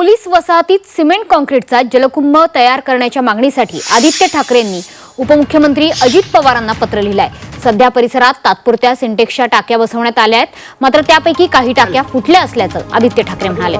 Police वसाहतीत cement कॉन्क्रीटचा जलकुंभ तयार करण्याच्या मागणीसाठी आदित्य ठाकरेंनी उपमुख्यमंत्री अजित पवारांना पत्र लिहिलंय. सध्या परिसरात तात्पुरत्या सिंटेक्सच्या टाक्या बसवण्यात आल्या आहेत. मात्र त्यापैकी काही टाक्या फुटल्या असल्याचं आदित्य ठाकरे म्हणाले.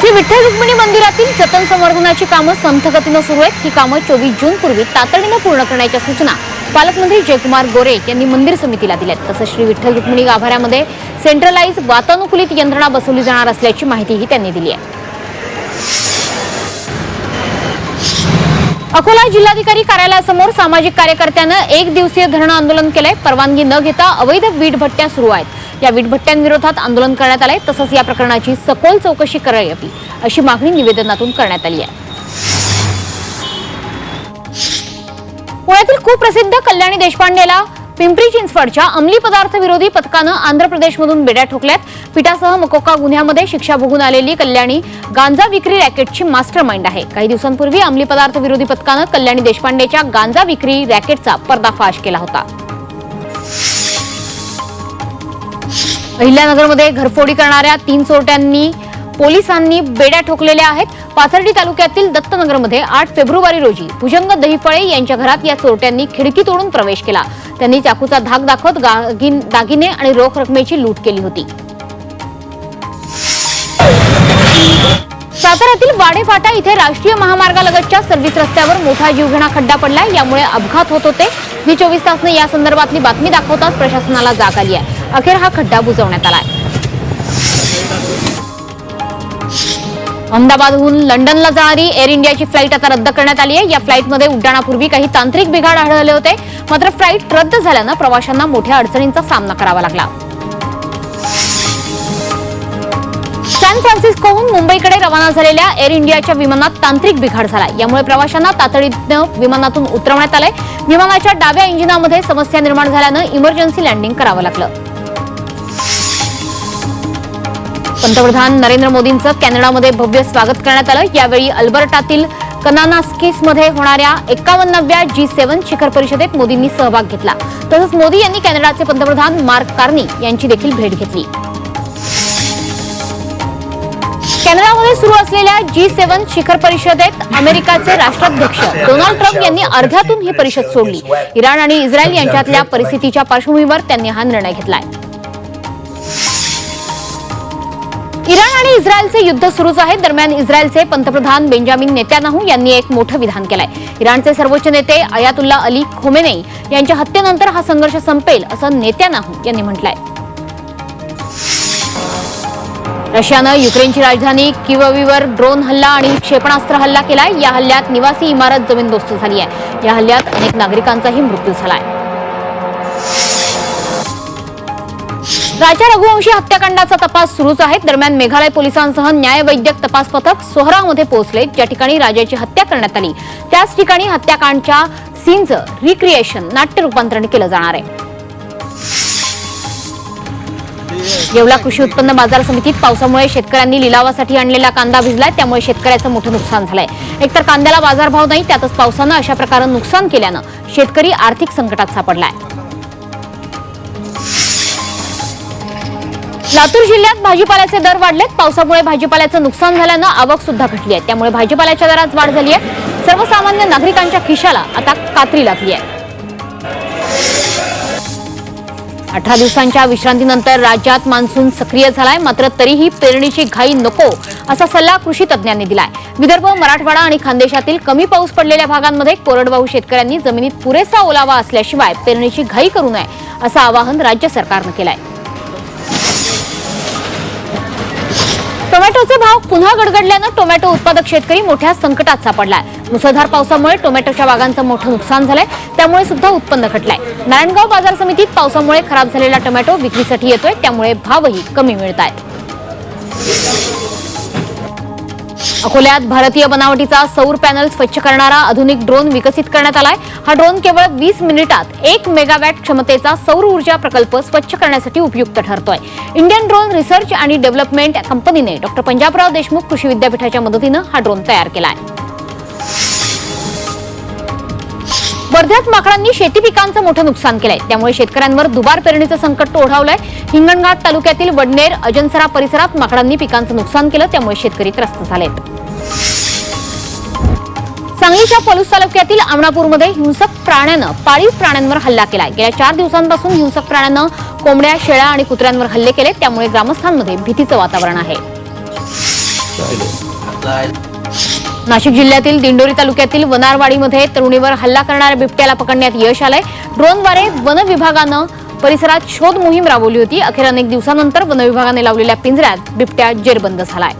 श्री विठ्ठल रुक्मिणी मंदिरातील जतन संवर्धनाची कामं संथगतीनं सुरू आहेत. ही कामं चोवीस जून पूर्वी तातडीनं पूर्ण करण्याच्या सूचना पालकमंत्री जयकुमार गोरे यांनी मंदिर समितीला दिल्यात. तसंच श्री विठ्ठल रुक्मिणी गाभाऱ्यामध्ये सेंट्रलाइज वातानुकूलित यंत्रणा बसवली जाणार असल्याची माहितीही त्यांनी दिली आहे. अकोला जिल्हाधिकारी कार्यालयासमोर सामाजिक कार्यकर्त्यानं एक दिवसीय धरणं आंदोलन केलंय. परवानगी न घेता अवैध वीट भट्ट्या सुरू आहेत. या वीट भट्ट्यांविरोधात आंदोलन करण्यात आलंय. तसंच या प्रकरणाची सखोल चौकशी करावी अशी मागणी निवेदनातून करण्यात आली आहे. कुप्रसिद्ध खूप प्रसिद्ध कल्याणी देशपांडेला पिंपरी चिंचवडच्या अंमली पदार्थ विरोधी पथकानं आंध्र प्रदेशमधून बेड्या ठोकल्यात. पिठासह मकोका गुन्ह्यामध्ये शिक्षा भोगून आलेली कल्याणी गांजा विक्री रॅकेटची मास्टर माइंड आहे. काही दिवसांपूर्वी अंमली पदार्थ विरोधी पथकानं कल्याणी देशपांडेच्या गांजा विक्री रॅकेटचा पर्दाफाश केला होता. अहिल्यानगरमध्ये घरफोडी करणाऱ्या तीन चोरट्यांनी पोलिसांनी बेड्या ठोकलेल्या आहेत. पाथर्डी तालुक्यातील दत्तनगरमध्ये आठ फेब्रुवारी रोजी भुजंग दहिफळे यांच्या घरात या चोरट्यांनी खिडकी तोडून प्रवेश केला. त्यांनी चाकूचा धाक दाखवत दागिने आणि रोख रकमेची लूट केली होती. साताऱ्यातील वाडेफाटा इथे राष्ट्रीय महामार्गालगतच्या सर्व्हिस रस्त्यावर मोठा जीवघेणा खड्डा पडलाय. यामुळे अपघात होत होते. जी चोवीस तासने या संदर्भातली बातमी दाखवताच प्रशासनाला जाग आली आहे. अखेर हा खड्डा बुजवण्यात आलाय. अहमदाबादहून लंडनला जाणारी एअर इंडियाची फ्लाईट आता रद्द करण्यात आली आहे. या फ्लाईटमध्ये उड्डाणापूर्वी काही तांत्रिक बिघाड आढळले होते. मात्र फ्लाईट रद्द झाल्यानं प्रवाशांना मोठ्या अडचणींचा सामना करावा लागला. सॅन फ्रान्सिस्कोहून मुंबईकडे रवाना झालेल्या एअर इंडियाच्या विमानात तांत्रिक बिघाड झाला यामुळे प्रवाशांना तातडीनं विमानातून उतरवण्यात आलंय. विमानाच्या डाव्या इंजिनामध्ये समस्या निर्माण झाल्यानं इमर्जन्सी लँडिंग करावं लागलं. पंतप्रधान नरेंद्र मोदींचं कॅनडामध्ये भव्य स्वागत करण्यात आलं. यावेळी अल्बर्टातील कनानास्किसमध्ये होणाऱ्या एकावन्नव्या जी सेव्हन शिखर परिषदेत मोदींनी सहभाग घेतला. तसंच मोदी यांनी कॅनडाचे पंतप्रधान मार्क कार्नी यांची देखील भेट घेतली. कॅनडामध्ये सुरू असलेल्या जी सेव्हन शिखर परिषदेत अमेरिकाचे राष्ट्राध्यक्ष डोनाल्ड ट्रम्प यांनी अर्ध्यातून ही परिषद सोडली. इराण आणि इस्रायल यांच्यातल्या परिस्थितीच्या पार्श्वभूमीवर त्यांनी हा निर्णय घेतला आहे इराण आणि इस्रायलचे युद्ध सुरूच आहे. दरम्यान इस्रायलचे पंतप्रधान बेंजामिन नेत्यानाहू यांनी एक मोठं विधान केलंय. इराणचे सर्वोच्च नेते अयातुल्ला अली खोमेनेई यांच्या हत्येनंतर हा संघर्ष संपेल असं नेत्यानाहू यांनी म्हटलंय. रशियानं युक्रेनची राजधानी किववीवर ड्रोन हल्ला आणि क्षेपणास्त्र हल्ला केलाय. या हल्ल्यात निवासी इमारत जमीनदोस्त झाली आहे या हल्ल्यात अनेक नागरिकांचाही मृत्यू झाला आहे राजा रघुवंशी हत्याकांडाचा तपास सुरूच आहे. दरम्यान मेघालय पोलिसांसह न्यायवैद्यक तपास पथक सोहरामध्ये पोहोचले. ज्या ठिकाणी राजाची हत्या करण्यात आली त्याच ठिकाणी हत्याकांडच्या सीनचं रिक्रिएशन नाट्य रूपांतरण केलं जाणार आहे. येवला कृषी उत्पन्न बाजार समितीत पावसामुळे शेतकऱ्यांनी लिलावासाठी आणलेला कांदा भिजलाय. त्यामुळे शेतकऱ्याचं मोठं नुकसान झालंय. एकतर कांद्याला बाजारभाव नाही त्यातच पावसानं अशा प्रकारे नुकसान केल्यानं शेतकरी आर्थिक संकटात सापडलाय. लातूर जिल्ह्यात भाजीपाल्याचे दर वाढलेत. पावसामुळे भाजीपाल्याचं नुकसान झाल्यानं आवक सुद्धा घटली आहे. त्यामुळे भाजीपाल्याच्या दरात वाढ झाली आहे. सर्वसामान्य नागरिकांच्या खिशाला आता कात्री लागली आहे. अठरा दिवसांच्या विश्रांतीनंतर राज्यात मान्सून सक्रिय झालाय. मात्र तरीही पेरणीची घाई नको असा सल्ला कृषी तज्ज्ञांनी दिलाय. विदर्भ मराठवाडा आणि खानदेशातील कमी पाऊस पडलेल्या भागांमध्ये कोरडवाहू शेतकऱ्यांनी जमिनीत पुरेसा ओलावा असल्याशिवाय पेरणीची घाई करू नये असं आवाहन राज्य सरकारनं केलंय. टोमॅटोचे भाव पुन्हा गडगडल्यानं टोमॅटो उत्पादक शेतकरी मोठ्या संकटात सापडलाय. मुसळधार पावसामुळे टोमॅटोच्या बागांचं मोठं नुकसान झालंय त्यामुळे सुद्धा उत्पन्न घटलंय नारायणगाव बाजार समितीत पावसामुळे खराब झालेला टोमॅटो विक्रीसाठी येतोय त्यामुळे भावही कमी मिळत आहेत अकोल्यात भारतीय बनावटीचा सौर पॅनल स्वच्छ करणारा आधुनिक ड्रोन विकसित करण्यात आलाय. हा ड्रोन केवळ वीस मिनिटात एक मेगावॅट क्षमतेचा सौर ऊर्जा प्रकल्प स्वच्छ करण्यासाठी उपयुक्त ठरतोय. इंडियन ड्रोन रिसर्च आणि डेव्हलपमेंट कंपनीने डॉक्टर पंजाबराव देशमुख कृषी विद्यापीठाच्या मदतीनं हा ड्रोन तयार केला आहे वर्ध्यात माकडांनी शेती पिकांचं मोठं नुकसान केलंय. त्यामुळे शेतकऱ्यांवर दुबार पेरणीचं संकट ओढावलंय. हिंगणघाट तालुक्यातील वडनेर अजनसरा परिसरात माकडांनी पिकांचं नुकसान केलं त्यामुळे शेतकरी त्रस्त झालेत सांगलीच्या पलूस तालुक्यातील आमणापूरमध्ये हिंसक प्राण्यानं पाळीव प्राण्यांवर हल्ला केलाय. गेल्या चार दिवसांपासून हिंसक प्राण्यानं कोंबड्या शेळ्या आणि कुत्र्यांवर हल्ले केले त्यामुळे ग्रामस्थांमध्ये भीतीचं वातावरण आहे. नाशिक जिल्ह्यातील दिंडोरी तालुक्यातील वनारवाडीमध्ये तरुणीवर हल्ला करणाऱ्या बिबट्याला पकडण्यात यश आलंय. ड्रोनद्वारे वन विभागानं परिसरात शोध मोहीम राबवली होती. अखेर अनेक दिवसानंतर वन विभागाने लावलेल्या पिंजऱ्यात बिबट्या जेरबंद झालाय.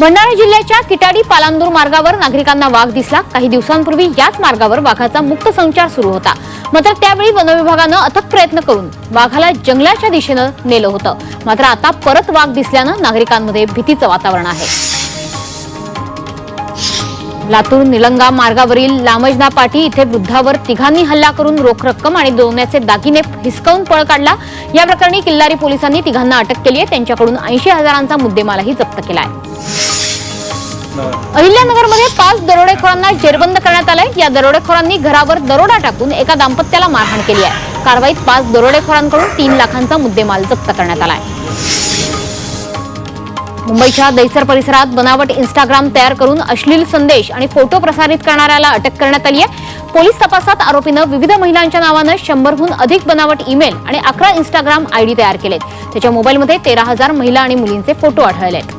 भंडारा जिल्ह्याच्या किटाडी पालांदूर मार्गावर नागरिकांना वाघ दिसला. काही दिवसांपूर्वी याच मार्गावर वाघाचा मुक्त संचार सुरू होता. मात्र त्यावेळी वनविभागानं अथक प्रयत्न करून वाघाला जंगलाच्या दिशेनं नेलं होतं. मात्र आता परत वाघ दिसल्यानं नागरिकांमध्ये भीतीचं वातावरण आहे. लातूर निलंगा मार्गावरील लामजनापाठी इथे वृद्धावर तिघांनी हल्ला करून रोख रक्कम आणि दोन्याचे दागिने हिसकावून पळ काढला. या प्रकरणी किल्लारी पोलिसांनी तिघांना अटक केली आहे. त्यांच्याकडून ऐंशी हजारांचा मुद्देमालही जप्त केला आहे. अहिल्यानगरमध्ये पाच दरोडेखोरांना जेरबंद करण्यात आलंय. या दरोडेखोरांनी घरावर दरोडा टाकून एका दाम्पत्याला मारहाण केली आहे. कारवाईत पाच दरोडेखोरांकडून तीन लाखांचा मुद्देमाल जप्त करण्यात आला आहे. मुंबईच्या दैसर परिसरात बनावट इंस्टाग्राम तयार करून अश्लील संदेश आणि फोटो प्रसारित करणाऱ्याला अटक करण्यात आली आहे. पोलीस तपासात आरोपीनं विविध महिलांच्या नावानं शंभरहून अधिक बनावट ईमेल आणि अकरा इंस्टाग्राम आयडी तयार केलेत. त्याच्या मोबाईलमध्ये तेरा हजार महिला आणि मुलींचे फोटो आढळलेत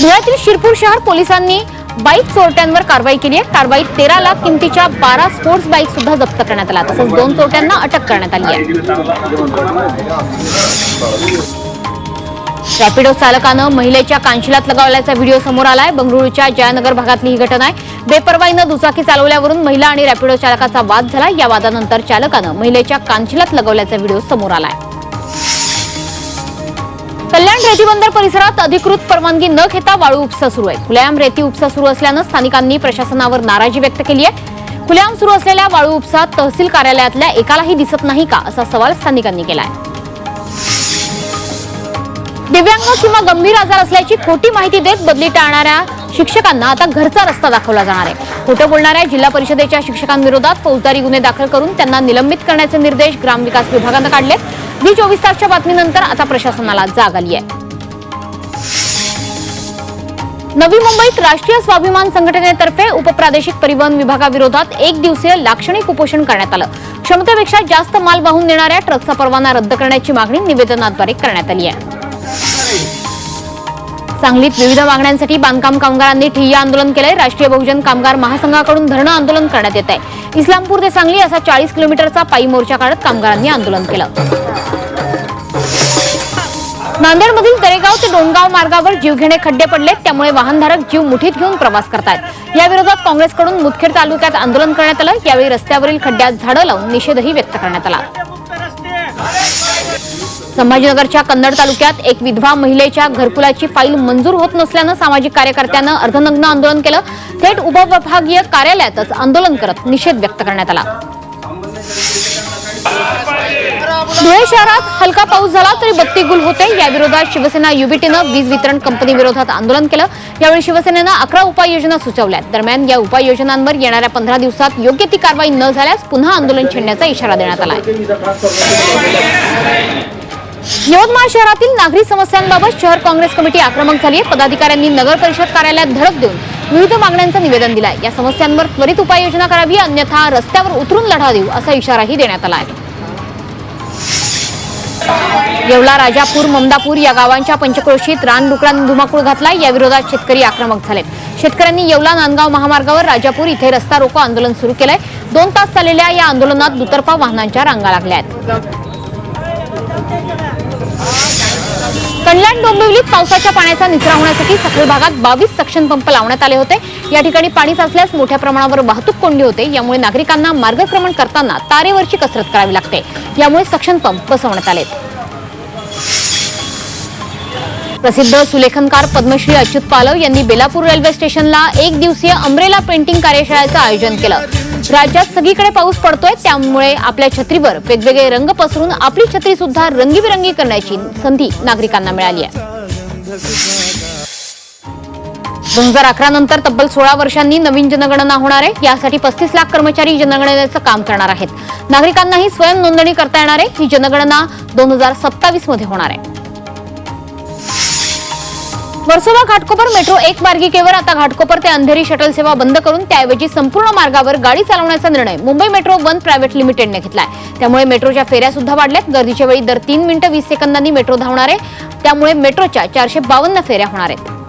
धुळ्यातील शिरपूर शहर पोलिसांनी बाईक चोरट्यांवर कारवाई केली आहे. कारवाईत तेरा लाख किमतीच्या बारा स्पोर्ट्स बाईक सुद्धा जप्त करण्यात आल्या तसंच दोन चोरट्यांना अटक करण्यात आली आहे. रॅपिडो चालकानं महिलेच्या कांशिलात लगावल्याचा व्हिडिओ समोर आलाय. बंगळुरूच्या जयनगर भागातली ही घटना आहे. बेपरवाईनं दुचाकी चालवल्यावरून महिला आणि रॅपिडो चालकाचा वाद झाला. या वादानंतर चालकानं महिलेच्या कांशिलात लगावल्याचा व्हिडिओ समोर आलाय. कल्याण रेती बंदर परिसरात अधिकृत परवानगी न घेता वाळू उपसा सुरू आहे खुल्याम रेती उपसा सुरू असल्यानं स्थानिकांनी प्रशासनावर नाराजी व्यक्त केली आहे. खुल्याम सुरू असलेल्या वाळू उपसा तहसील कार्यालयातल्या एकालाही दिसत नाही का असा सवाल स्थानिकांनी केलाय. दिव्यांग किंवा गंभीर आजार असल्याची खोटी माहिती देत बदली टाळणाऱ्या शिक्षकांना आता घरचा रस्ता दाखवला जाणार आहे. खोटं बोलणाऱ्या जिल्हा परिषदेच्या शिक्षकांविरोधात फौजदारी गुन्हे दाखल करून त्यांना निलंबित करण्याचे निर्देश ग्रामविकास विभागानं काढलेत. झी चोवीस तासच्या बातमीनंतर आता प्रशासनाला जाग आली आहे. नवी मुंबईत राष्ट्रीय स्वाभिमान संघटनेतर्फे उपप्रादेशिक परिवहन विभागाविरोधात एक दिवसीय लाक्षणिक उपोषण करण्यात आलं. क्षमतेपेक्षा जास्त माल वाहून नेणाऱ्या ट्रकचा परवाना रद्द करण्याची मागणी निवेदनाद्वारे करण्यात आली आहे. सांगलीत विविध मागण्यांसाठी बांधकाम कामगारांनी ठिय्या आंदोलन केलंय. राष्ट्रीय बहुजन कामगार महासंघाकडून धरणं आंदोलन करण्यात येत आहे इस्लामपूर ते सांगली असा चाळीस किलोमीटरचा पायी मोर्चा काढत कामगारांनी आंदोलन केलं. नांदेडमधील तरेगाव ते डोणगाव मार्गावर जीवघेणे खड्डे पडलेत. त्यामुळे वाहनधारक जीव मुठीत घेऊन प्रवास करतायत. याविरोधात काँग्रेसकडून मुदखेड तालुक्यात आंदोलन करण्यात आलं. यावेळी रस्त्यावरील खड्ड्यात झाडं लावून निषेधही व्यक्त करण्यात आला. संभाजीनगरच्या कन्नड तालुक्यात एक विधवा महिलेच्या घरकुलाची फाईल मंजूर होत नसल्यानं सामाजिक कार्यकर्त्यानं अर्धनग्न आंदोलन केलं. थेट उपविभागीय कार्यालयातच आंदोलन करत निषेध व्यक्त करण्यात आला. धुळे शहरात हलका पाऊस झाला तरी बत्ती गुल होते याविरोधात शिवसेना युबीटीनं वीज वितरण कंपनी विरोधात आंदोलन केलं. यावेळी शिवसेनेनं अकरा उपाययोजना सुचवल्या दरम्यान या उपाययोजनांवर येणाऱ्या पंधरा दिवसात योग्य ती कारवाई न झाल्यास पुन्हा आंदोलन छेडण्याचा इशारा देण्यात आला यवतमाळ शहरातील नागरी समस्यांबाबत शहर काँग्रेस कमिटी आक्रमक झाली आहे. पदाधिकाऱ्यांनी नगर परिषद कार्यालयात धडक देऊन विविध मागण्यांचं निवेदन दिलं या समस्यांवर त्वरित उपाययोजना करावी अन्यथा रस्त्यावर उतरून लढा देऊ असा इशाराही देण्यात आला आहे. येवला राजापूर ममदापूर या गावांच्या पंचक्रोशीत रानडुकरांनी धुमाकूळ घातला या विरोधात शेतकरी आक्रमक झालेत. शेतकऱ्यांनी येवला नांदगाव महामार्गावर राजापूर इथे रस्ता रोको आंदोलन सुरू केलंय. दोन तास चाललेल्या या आंदोलनात दुतर्फा वाहनांच्या रांगा लागल्या आहेत. कल्याण डोंबिवलीत पावसाच्या पाण्याचा निचरा होण्यासाठी सखल भागात बावीस सक्शन पंप लावण्यात आले होते. या ठिकाणी पाणी साचल्यास मोठ्या प्रमाणावर वाहतूक कोंडी होते. यामुळे नागरिकांना मार्गक्रमण करताना तारेवरची कसरत करावी लागते. यामुळे सक्शन पंप बसवण्यात आलेत. प्रसिद्ध सुलेखनकार पद्मश्री अच्युत पालव यांनी बेलापूर रेल्वे स्टेशनला एक दिवसीय अमरेला पेंटिंग कार्यशाळेचं आयोजन केलं. राज्यात सगळीकडे पाऊस पडतोय त्यामुळे आपल्या छत्रीवर वेगवेगळे रंग पसरून आपली छत्री सुद्धा रंगीबिरंगी करण्याची संधी नागरिकांना मिळाली आहे. दोन हजार अकरा नंतर तब्बल सोळा वर्षांनी नवीन जनगणना होणार आहे. यासाठी पस्तीस लाख कर्मचारी जनगणनेचं काम करणार आहेत. नागरिकांनाही स्वयं नोंदणी करता येणार आहे. ही जनगणना दोन हजार सत्तावीसमध्ये होणार आहे. वर्सोवा घाटकोपर मेट्रो एक मार्गिकेवर आता घाटकोपर ते अंधेरी शटल सेवा बंद करून त्याऐवजी संपूर्ण मार्गावर गाडी चालवण्याचा निर्णय मुंबई मेट्रो वन प्रायव्हेट लिमिटेडने घेतलाय. त्यामुळे मेट्रोच्या फेऱ्या सुद्धा वाढल्यात. गर्दीच्या वेळी दर तीन मिनिटं वीस सेकंदांनी मेट्रो धावणार आहे. त्यामुळे मेट्रोच्या चारशे बावन्न फेऱ्या होणार आहेत.